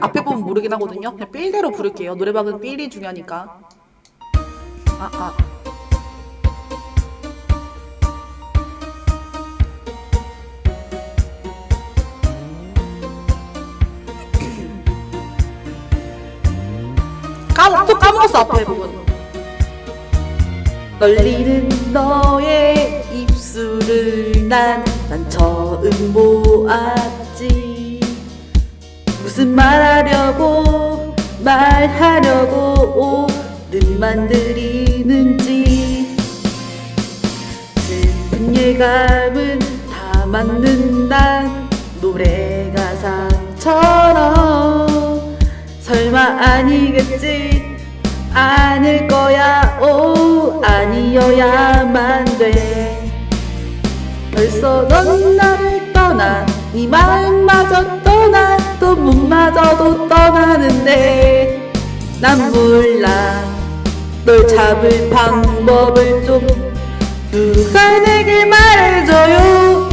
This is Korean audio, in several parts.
앞에 부분 모르긴 하거든요. 그냥 삘대로 부를게요. 노래방은 삘이 중요하니까. 아, 아. 또 까먹었어, 앞에 부분. 떨리는 너의 입술을 난, 난 처음 보았지. 무슨 말하려고 말하려고 눈만 들이는지 슬픈 예감은 다 맞는다 노래 가사처럼 설마 아니겠지? 아닐 거야. 오 아니어야만 돼. 벌써 넌 나를 떠나 네 마음마저 떠나 또 몸마저도 떠나는데 난 몰라. 널 잡을 방법을 좀 누가 내게 말해줘요?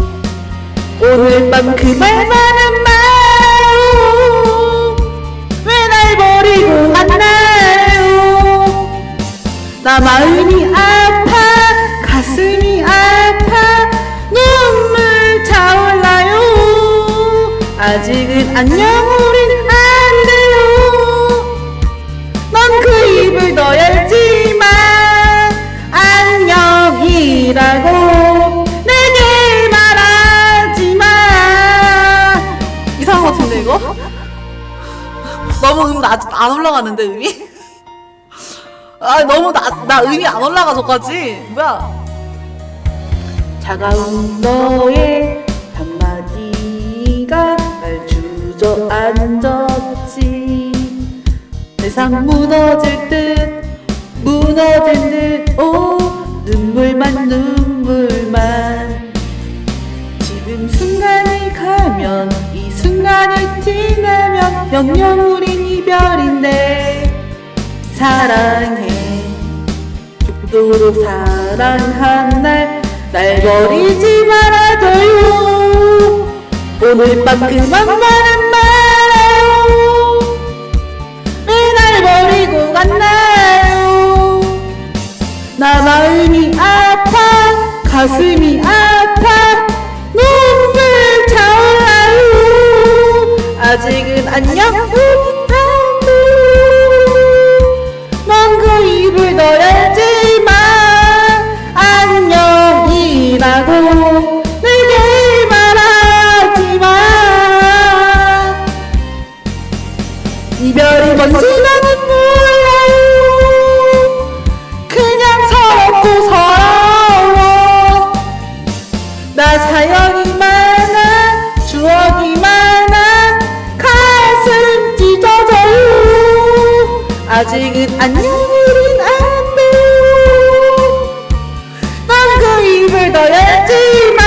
오늘 밤 그 말만은 마요 왜날 버리고 갔나요? 나 마음이 아파 가슴이 아파 눈물 차올라요. 아직은 안녕 우린 너무 음 나, 안 올라가는데 음이? 아 너무 나, 나 음이 안 올라가 저까지. 뭐야? 차가운 너의 한마디가 날 주저앉았지. 세상 무너질 듯 무너진 듯오 눈물만 눈물만. 지금 순간이 가면 이 순간이 지나면 영영 우린 이별인데 사랑해. 죽도록 사랑한 날 날 버리지 말아줘요. 오늘 밤 그만만은 말아요. 왜날 버리고 갔나요? 나 마음이 아파 가슴이 아파 뭔지 나는 몰라요. 그냥 서럽고 서러워. 나 사연이 많아 추억이 많아 가슴 찢어져요. 아직은 안녕 우린 안 돼요. 넌그 입을 더 열지마